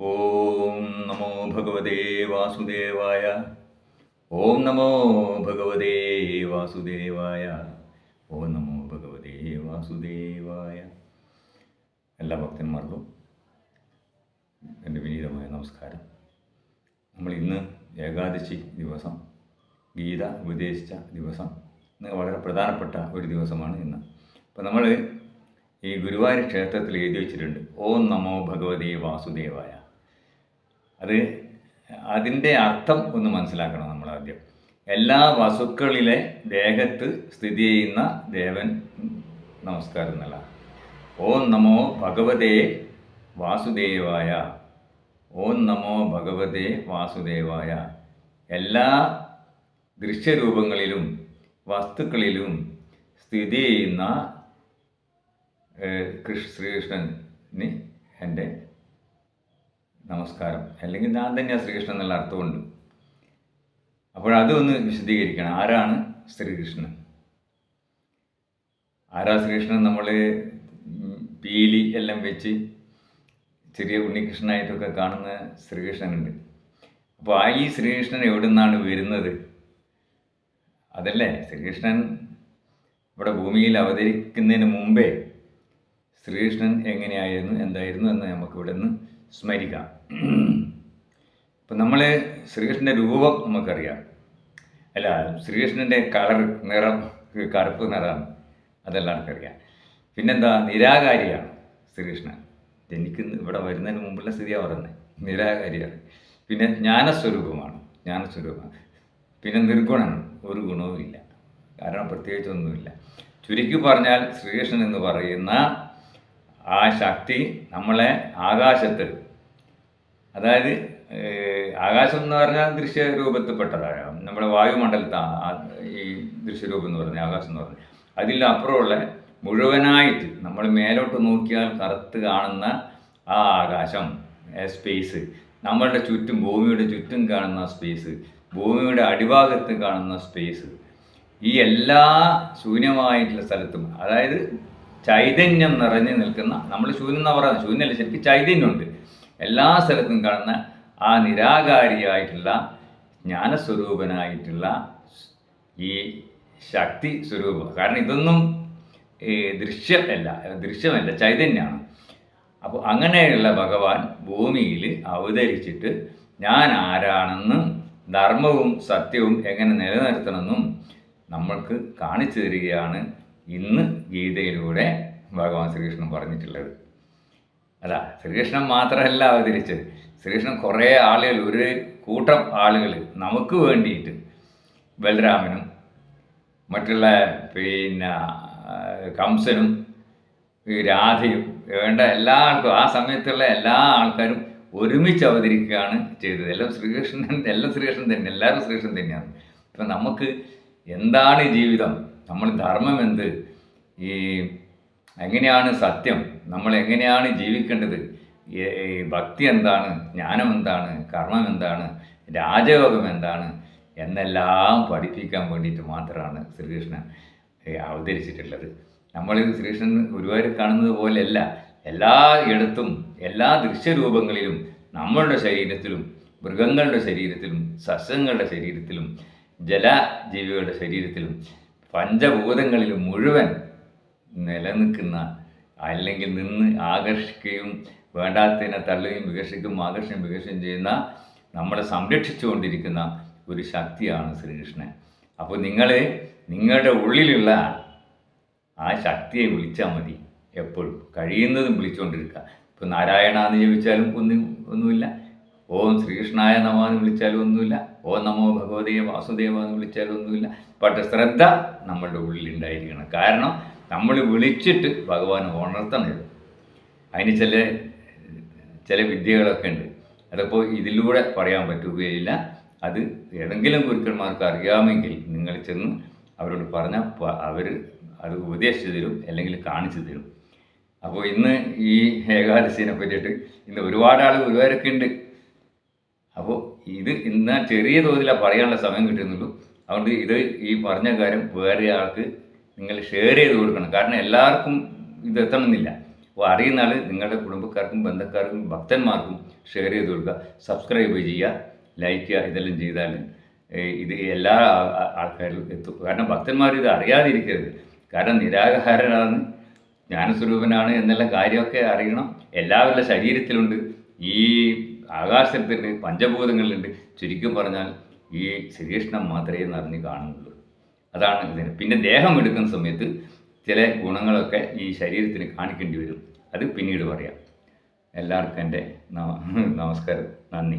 ഓം നമോ ഭഗവതേ വാസുദേവായ. ഓം നമോ ഭഗവതേ വാസുദേവായ. ഓം നമോ ഭഗവതേ വാസുദേവായ. എല്ലാ ഭക്തന്മാർക്കും എന്റെ വിനീതമായ നമസ്കാരം. നമ്മൾ ഇന്ന് ഏകാദശി ദിവസം ഗീത ഉപദേശിച്ച ദിവസം വളരെ പ്രധാനപ്പെട്ട ഒരു ദിവസമാണ് ഇന്ന്. അപ്പോൾ നമ്മൾ ഈ ഗുരുവായൂർ ക്ഷേത്രത്തിൽ എഴുതി വെച്ചിട്ടുണ്ട്. ഓം നമോ ഭഗവതേ വാസുദേവായ. അത് അതിന്റെ അർത്ഥം ഒന്ന് മനസ്സിലാക്കണം നമ്മൾ ആദ്യം എല്ലാ വസുക്കളിലെ ദേഹത്ത് സ്ഥിതി ചെയ്യുന്ന ദേവൻ നമസ്കാരം എന്നല്ല. ഓം നമോ ഭഗവതേ വാസുദേവായ. ഓം നമോ ഭഗവതേ വാസുദേവായ. എല്ലാ ദൃശ്യരൂപങ്ങളിലും വസ്തുക്കളിലും സ്ഥിതി ചെയ്യുന്ന ഏഹ്, കൃഷ് ശ്രീകൃഷ്ണന് എന്റെ നമസ്കാരം. അല്ലെങ്കിൽ ഞാൻ തന്നെയാണ് ശ്രീകൃഷ്ണൻ എന്നുള്ള അർത്ഥമുണ്ട്. അപ്പോൾ അതൊന്ന് വിശദീകരിക്കണം. ആരാണ് ശ്രീകൃഷ്ണൻ? ആരാ ശ്രീകൃഷ്ണൻ നമ്മൾ പീലി എല്ലാം വെച്ച് ചെറിയ ഉണ്ണികൃഷ്ണനായിട്ടൊക്കെ കാണുന്ന ശ്രീകൃഷ്ണനുണ്ട്. അപ്പോൾ ആ ഈ ശ്രീകൃഷ്ണൻ എവിടെ നിന്നാണ് വരുന്നത്? അതല്ലേ? ശ്രീകൃഷ്ണൻ ഇവിടെ ഭൂമിയിൽ അവതരിക്കുന്നതിന് മുമ്പേ ശ്രീകൃഷ്ണൻ എങ്ങനെയായിരുന്നു എന്തായിരുന്നു എന്ന് നമുക്കിവിടെ നിന്ന് സ്മരിക്കാം. ഇപ്പം നമ്മൾ ശ്രീകൃഷ്ണന്റെ രൂപം നമുക്കറിയാം. അല്ല ശ്രീകൃഷ്ണന്റെ കളർ നിറം കറുപ്പ് നിറം അതെല്ലാം അറിയാം പിന്നെന്താ? നിരാകാരിയാണ് ശ്രീകൃഷ്ണൻ. ജനിക്കുന്ന ഇവിടെ വരുന്നതിന് മുമ്പുള്ള സ്ഥിതിയാണ് പറയുന്നത് നിരാകാരിയാണ്. പിന്നെ ജ്ഞാനസ്വരൂപമാണ്. ജ്ഞാനസ്വരൂപമാണ്. പിന്നെ നിർഗുണമാണ് ഒരു ഗുണവും ഇല്ല. കാരണം പ്രത്യേകിച്ചൊന്നുമില്ല. ചുരുക്കി പറഞ്ഞാൽ ശ്രീകൃഷ്ണൻ എന്ന് പറയുന്ന ആ ശക്തി നമ്മളെ ആകാശത്ത് അതായത് ആകാശം എന്ന് പറഞ്ഞാൽ ദൃശ്യ ദൃശ്യരൂപത്തിൽപ്പെട്ടതാണ്. നമ്മുടെ വായുമണ്ഡലത്താണ് ഈ ദൃശ്യരൂപം എന്ന് പറഞ്ഞാൽ ആകാശം എന്ന് പറഞ്ഞാൽ. അതിൽ അപ്പുറമുള്ള മുഴുവനായിട്ട് നമ്മൾ മേലോട്ട് നോക്കിയാൽ കറുത്ത് കാണുന്ന ആ ആകാശം സ്പേസ് നമ്മളുടെ ചുറ്റും ഭൂമിയുടെ ചുറ്റും കാണുന്ന സ്പേസ് ഭൂമിയുടെ അടിഭാഗത്ത് കാണുന്ന സ്പേസ് ഈ എല്ലാ ശൂന്യമായിട്ടുള്ള സ്ഥലത്തും അതായത് ചൈതന്യം നിറഞ്ഞു നിൽക്കുന്ന നമ്മൾ ശൂന്യം എന്ന് പറയുന്നത് ശൂന്യമല്ല ശരിക്കും ചൈതന്യമുണ്ട്. എല്ലാ സ്ഥലത്തും കാണുന്ന ആ നിരാകാരിയായിട്ടുള്ള ജ്ഞാനസ്വരൂപനായിട്ടുള്ള ഈ ശക്തി സ്വരൂപം. കാരണം ഇതൊന്നും ദൃശ്യമല്ല ദൃശ്യമല്ല ചൈതന്യമാണ് അപ്പോൾ അങ്ങനെയുള്ള ഭഗവാൻ ഭൂമിയിൽ അവതരിച്ചിട്ട് ഞാൻ ആരാണെന്നും ധർമ്മവും സത്യവും എങ്ങനെ നിലനിർത്തണമെന്നും നമ്മൾക്ക് കാണിച്ചു തരികയാണ് ഇന്ന് ഗീതയിലൂടെ ഭഗവാൻ ശ്രീകൃഷ്ണൻ പറഞ്ഞിട്ടുള്ളത്. അല്ല ശ്രീകൃഷ്ണൻ മാത്രമല്ല അവതരിച്ചത്. ശ്രീകൃഷ്ണൻ കുറേ ആളുകൾ ഒരു കൂട്ടം ആളുകൾ നമുക്ക് വേണ്ടിയിട്ട് ബലരാമനും മറ്റുള്ള പിന്നെ കംസനും രാധയും വേണ്ട എല്ലാ ആൾക്കും ആ സമയത്തുള്ള എല്ലാ ആൾക്കാരും ഒരുമിച്ച് അവതരിക്കുകയാണ് ചെയ്തത്. എല്ലാം ശ്രീകൃഷ്ണൻ എല്ലാം ശ്രീകൃഷ്ണൻ തന്നെ എല്ലാവരും ശ്രീകൃഷ്ണൻ തന്നെയാണ്. ഇപ്പം നമുക്ക് എന്താണ് ജീവിതം? നമ്മൾ ധർമ്മം എന്ത്? ഈ എങ്ങനെയാണ് സത്യം? നമ്മൾ എങ്ങനെയാണ് ജീവിക്കേണ്ടത്? ഭക്തി എന്താണ്? ജ്ഞാനം എന്താണ്? കർമ്മം എന്താണ്? രാജയോഗം എന്താണ്? എന്നെല്ലാം പഠിപ്പിക്കാൻ വേണ്ടിയിട്ട് മാത്രമാണ് ശ്രീകൃഷ്ണൻ അവതരിച്ചിട്ടുള്ളത്. നമ്മൾ ശ്രീകൃഷ്ണൻ ഗുരുവായൂർ കാണുന്നത് പോലെയല്ല. എല്ലാ ഇടത്തും എല്ലാ ദൃശ്യരൂപങ്ങളിലും നമ്മളുടെ ശരീരത്തിലും മൃഗങ്ങളുടെ ശരീരത്തിലും സസ്യങ്ങളുടെ ശരീരത്തിലും ജലജീവികളുടെ ശരീരത്തിലും പഞ്ചഭൂതങ്ങളിലും മുഴുവൻ നിലനിൽക്കുന്ന അല്ലെങ്കിൽ നിന്ന് ആകർഷിക്കുകയും വേണ്ടാത്തതിനെ തള്ളുകയും വികസിക്കും ആകർഷണം വികസനം ചെയ്യുന്ന നമ്മളെ സംരക്ഷിച്ചുകൊണ്ടിരിക്കുന്ന ഒരു ശക്തിയാണ് ശ്രീകൃഷ്ണൻ. അപ്പോൾ നിങ്ങൾ നിങ്ങളുടെ ഉള്ളിലുള്ള ആ ശക്തിയെ വിളിച്ചാൽ മതി എപ്പോഴും. കഴിയുന്നതും വിളിച്ചുകൊണ്ടിരിക്കുക. ഇപ്പോൾ നാരായണ എന്ന് ജപിച്ചാലും ഒന്നും ഒന്നുമില്ല. ഓം ശ്രീകൃഷ്ണായ നമ എന്ന് വിളിച്ചാലും ഒന്നുമില്ല. ഓം നമോ ഭഗവതേ വാസുദേവ എന്ന് വിളിച്ചാലും ഒന്നുമില്ല. പക്ഷെ ശ്രദ്ധ നമ്മളുടെ ഉള്ളിൽ ഉണ്ടായിരിക്കണം. കാരണം നമ്മൾ വിളിച്ചിട്ട് ഭഗവാൻ ഉണർത്തണത് അതിന് ചില ചില വിദ്യകളൊക്കെ ഉണ്ട്. അതപ്പോൾ ഇതിലൂടെ പറയാൻ പറ്റുകയില്ല. അത് ഏതെങ്കിലും ഗുരുക്കന്മാർക്ക് അറിയാമെങ്കിൽ നിങ്ങൾ ചെന്ന് അവരോട് പറഞ്ഞാൽ അവർ അത് ഉപദേശിച്ചു തരും അല്ലെങ്കിൽ കാണിച്ചു തരും. അപ്പോൾ ഇന്ന് ഈ ഏകാദശിനെ പറ്റിയിട്ട് ഇന്ന് ഒരുപാട് ആൾ ഗുരുവാരൊക്കെ ഉണ്ട്. അപ്പോൾ ഇത് ഇന്ന് ചെറിയ തോതിലാണ് പറയാനുള്ള സമയം കിട്ടുന്നുള്ളൂ. അതുകൊണ്ട് ഇത് ഈ പറഞ്ഞ കാര്യം വേറെ ആൾക്ക് നിങ്ങൾ ഷെയർ ചെയ്ത് കൊടുക്കണം. കാരണം എല്ലാവർക്കും ഇത് എത്തണമെന്നില്ല. അപ്പോൾ അറിയുന്ന ആൾ നിങ്ങളുടെ കുടുംബക്കാർക്കും ബന്ധക്കാർക്കും ഭക്തന്മാർക്കും ഷെയർ ചെയ്ത് കൊടുക്കുക. സബ്സ്ക്രൈബ് ചെയ്യുക ലൈക്ക് ചെയ്യുക ഇതെല്ലാം ചെയ്താൽ ഇത് എല്ലാ ആൾക്കാരിലും എത്തും. കാരണം ഭക്തന്മാർ ഇത് അറിയാതിരിക്കരുത്. കാരണം നിരാകാരനാണ് ജ്ഞാനസ്വരൂപനാണ് എന്നുള്ള കാര്യമൊക്കെ അറിയണം. എല്ലാവരുടെ ശരീരത്തിലുണ്ട്. ഈ ആകാശത്തിന് പഞ്ചഭൂതങ്ങളിലുണ്ട്. ചുരുക്കം പറഞ്ഞാൽ ഈ ശ്രീകൃഷ്ണൻ മാത്രമേ നിറഞ്ഞ് കാണുന്നുള്ളൂ. അതാണ് ഇതിന്. പിന്നെ ദേഹം എടുക്കുന്ന സമയത്ത് ചില ഗുണങ്ങളൊക്കെ ഈ ശരീരത്തിന് കാണിക്കേണ്ടി വരും. അത് പിന്നീട് പറയാം. എല്ലാവർക്കും എന്റെ നമസ്കാരം. നന്ദി.